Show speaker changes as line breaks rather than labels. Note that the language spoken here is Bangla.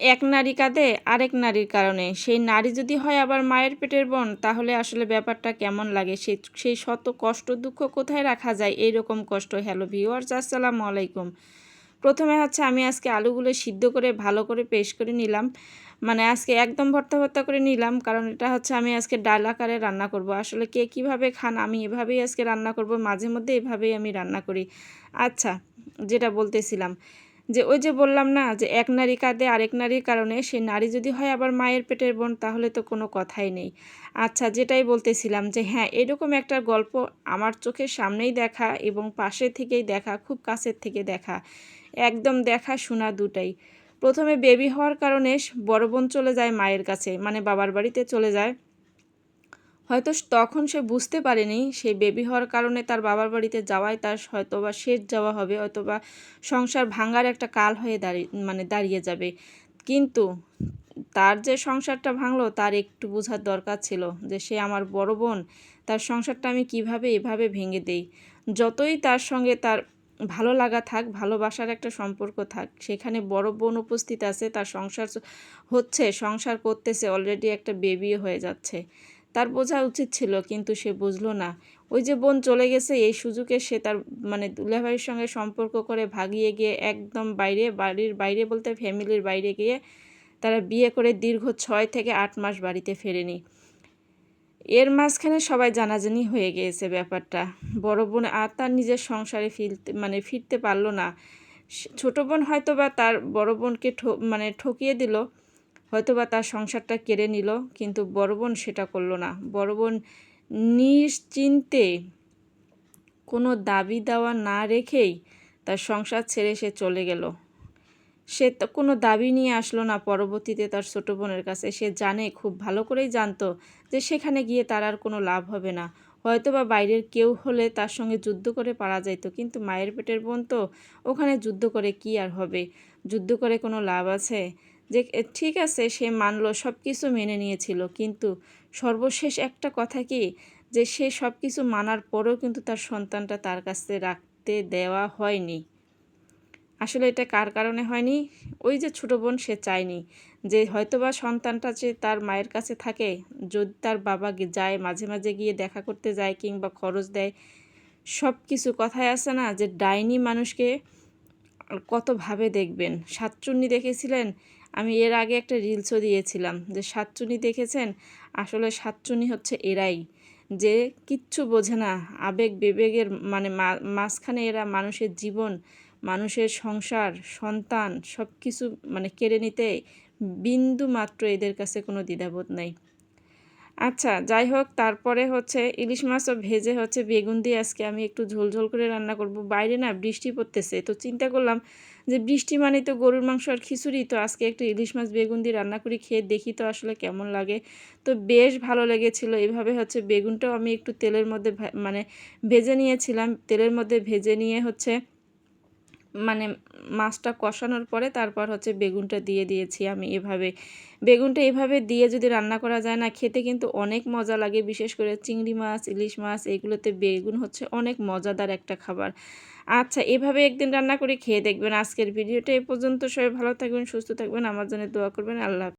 এক নারী কাঁদে, আরেক নারীর কারণে। সেই নারী যদি হয় আবার মায়ের পেটের বোন, তাহলে আসলে ব্যাপারটা কেমন লাগে? সেই সেই শত কষ্ট দুঃখ কোথায় রাখা যায়? এইরকম কষ্ট। হ্যালো ভিওয়ার্স আসসালামু আলাইকুম। প্রথমে হচ্ছে আমি আজকে আলুগুলো সিদ্ধ করে, ভালো করে পেস্ট করে নিলাম। মানে আজকে একদম ভর্তা ভর্তা করে নিলাম, কারণ এটা হচ্ছে আমি আজকে ডাল আকারে রান্না করব। আসলে কে কীভাবে খান, আমি এভাবেই আজকে রান্না করব মাঝে মধ্যে এভাবেই আমি রান্না করি। আচ্ছা যেটা বলতেছিলাম যে ওই যে বললাম না, যে এক নারী কাঁদে, আরেক নারীর কারণে সে নারী যদি হয় আবার মায়ের পেটের বোন, তাহলে তো কোনো কথাই নেই। আচ্ছা যেটাই বলতেছিলাম যে হ্যাঁ এরকম একটা গল্প আমার চোখের সামনেই দেখা এবং পাশে থেকেই দেখা, খুব কাছের থেকে দেখা। একদম দেখা শোনা দুটাই। প্রথমে বেবি হওয়ার কারণে বড় বোন চলে যায় মায়ের কাছে মানে বাবার বাড়িতে চলে যায়। হয়তো তখন সে বুঝতে পারেনি, সেই বেবি হওয়ার কারণে তার বাবার বাড়িতে যাওয়াই তার হয়তো বা শেষ যাওয়া হবে হয়তো বা সংসার ভাঙার একটা কাল হয়ে দাঁড়িয়ে মানে দাঁড়িয়ে যাবে। কিন্তু তার যে সংসারটা ভাঙলো, তার একটু বোঝার দরকার ছিল যে সে আমার বড় বোন, তার সংসারটা আমি কীভাবে এভাবে ভেঙে দেই? যতই তার সঙ্গে তার ভালো লাগা থাক, ভালোবাসার একটা সম্পর্ক থাক, সেখানে বড় বোন উপস্থিত আছে, তার সংসার হচ্ছে, সংসার করতেছে অলরেডি একটা বেবিও হয়ে যাচ্ছে। তার বোঝা উচিত ছিল, কিন্তু সে বুঝলো না। ওই যে বোন চলে গেছে, এই সুযোগে সে তার মানে দুলাভাইয়ের সঙ্গে সম্পর্ক করে ভাগিয়ে গিয়ে একদম বাইরে, বাড়ির বাইরে বলতে ফ্যামিলির বাইরে গিয়ে তারা বিয়ে করে দীর্ঘ ছয় থেকে আট মাস বাড়িতে ফেরেনি। এর মাঝখানে সবাই জানাজানি হয়ে গিয়েছে ব্যাপারটা। বড় বোন আর তার নিজের সংসারে ফিরতে মানে ফিরতে পারল না। ছোটো বোন হয়তো বা তার বড় বোনকে মানে ঠকিয়ে দিল হয়তো বা তার সংসারটা কেড়ে নিল, কিন্তু বড় বোন সেটা করল না। বড় বোন নিশ্চিন্তে কোনো দাবি দেওয়া না রেখেই তার সংসার ছেড়ে সে চলে গেল। সে তো কোনো দাবি নিয়ে আসলো না পরবর্তীতে তার ছোটো বোনের কাছে। সে জানে, খুব ভালো করেই জানতো যে সেখানে গিয়ে তার আর কোনো লাভ হবে না। হয়তো বা বাইরের কেউ হলে তার সঙ্গে যুদ্ধ করে পারা যাইতো, কিন্তু মায়ের পেটের বোন তো ওখানে যুদ্ধ করে কি আর হবে? যুদ্ধ করে কোনো লাভ আছে? যে ঠিক আছে, সে মানলো সব কিছু মেনে নিয়েছিল। কিন্তু সর্বশেষ একটা কথা কি? যে, সে সব কিছু মানার পরেও কিন্তু তার সন্তানটা তার কাছে রাখতে দেওয়া হয়নি। আসলে এটা কার কারণে হয়নি? ওই যে, ছোটো বোন সে চায়নি যে, হয়তোবা সন্তানটা যে, তার মায়ের কাছে থাকে, যদি তার বাবা যায়, মাঝে মাঝে গিয়ে দেখা করতে যায় কিংবা খরচ দেয় সব কিছু কথায় আছে না যে, ডাইনি মানুষকে কতভাবে দেখবেন? সাতচুন্নি দেখেছিলেন? আমি এর আগে একটা রিলসও দিয়েছিলাম যে সাতচুনি দেখেছেন? আসলে সাতচুনি হচ্ছে এরাই। যে কিচ্ছু বোঝে না। আবেগ বিবেগের মানে মাঝখানে এরা মানুষের জীবন, মানুষের সংসার, সন্তান সব কিছু মানে কেড়ে নিতে বিন্দু মাত্র এদের কাছে কোনো দ্বিধাবোধ নাই। আচ্ছা যাই হোক, তারপরে হচ্ছে ইলিশ মাছও ভেজে হচ্ছে বেগুন দিয়ে আজকে আমি একটু ঝোলঝোল করে রান্না করব। বাইরে না বৃষ্টি পড়তেছে, তো চিন্তা করলাম যে বৃষ্টি মানে তো গরুর মাংস আর খিচুড়ি, তো আজকে একটু ইলিশ মাছ বেগুন দিয়ে রান্না করি, খেয়ে দেখি তো আসলে কেমন লাগে। তো বেশ ভালো লেগেছিলো, এভাবে হচ্ছে বেগুনটাও আমি একটু তেলের মধ্যে মানে ভেজে নিয়েছিলাম, তেলের মধ্যে ভেজে নিয়ে হচ্ছে মানে মাছটা কষানোর পরে তারপর হচ্ছে বেগুনটা দিয়ে দিয়েছি আমি এভাবে। বেগুনটা এভাবে দিয়ে যদি রান্না করা যায় না, খেতে কিন্তু অনেক মজা লাগে, বিশেষ করে চিংড়ি মাছ, ইলিশ মাছ, এগুলোতে বেগুন হচ্ছে অনেক মজাদার একটা খাবার। আচ্ছা এভাবে একদিন রান্না করে খেয়ে দেখবেন। আজকের ভিডিওটা এ পর্যন্ত। সবাই ভালো থাকবেন, সুস্থ থাকবেন, আমার জন্য দোয়া করবেন। আল্লাহ